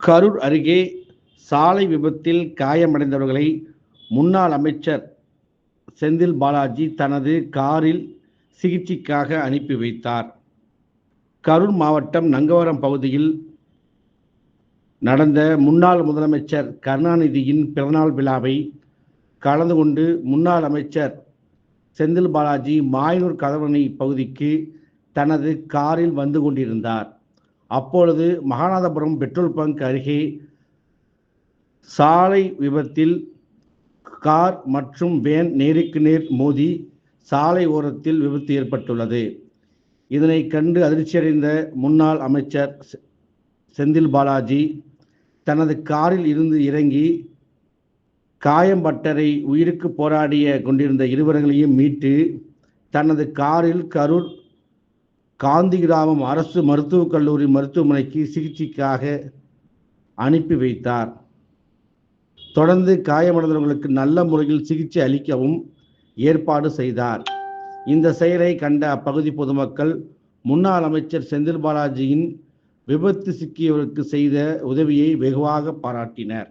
கரூர் அருகே சாலை விபத்தில் காயமடைந்தவர்களை முன்னாள் அமைச்சர் செந்தில் பாலாஜி தனது காரில் சிகிச்சைக்காக அனுப்பி வைத்தார். கரூர் மாவட்டம் நங்கவரம் பகுதியில் நடந்த முன்னாள் முதலமைச்சர் கருணாநிதியின் பிறநாள் விழாவை கலந்து கொண்டு முன்னாள் அமைச்சர் செந்தில் பாலாஜி மாயனூர் கதவணை பகுதிக்கு தனது காரில் வந்து கொண்டிருந்தார். அப்பொழுது மகாநாதபுரம் பெட்ரோல் பங்க் அருகே சாலை விபத்தில் கார் மற்றும் வேன் நேருக்கு நேர் மோதி சாலை ஓரத்தில் விபத்து ஏற்பட்டுள்ளது. இதனை கண்டு அதிர்ச்சியடைந்த முன்னாள் அமைச்சர் செ- செந்தில் பாலாஜி தனது காரில் இருந்து இறங்கி காயம்பட்டரை உயிருக்கு போராடிய கொண்டிருந்த இருவர்களையும் மீட்டு தனது காரில் கரூர் காந்தி கிராமம் அரசு மருத்துவக் கல்லூரி மருத்துவமனைக்கு சிகிச்சைக்காக அனுப்பி வைத்தார். தொடர்ந்து காயமடைந்தவர்களுக்கு நல்ல முறையில் சிகிச்சை அளிக்கவும் ஏற்பாடு செய்தார். இந்த செயலை கண்ட அப்பகுதி பொதுமக்கள் முன்னாள் அமைச்சர் செந்தில் பாலாஜியின் விபத்து சிக்கியவருக்கு செய்த உதவியை வெகுவாக பாராட்டினர்.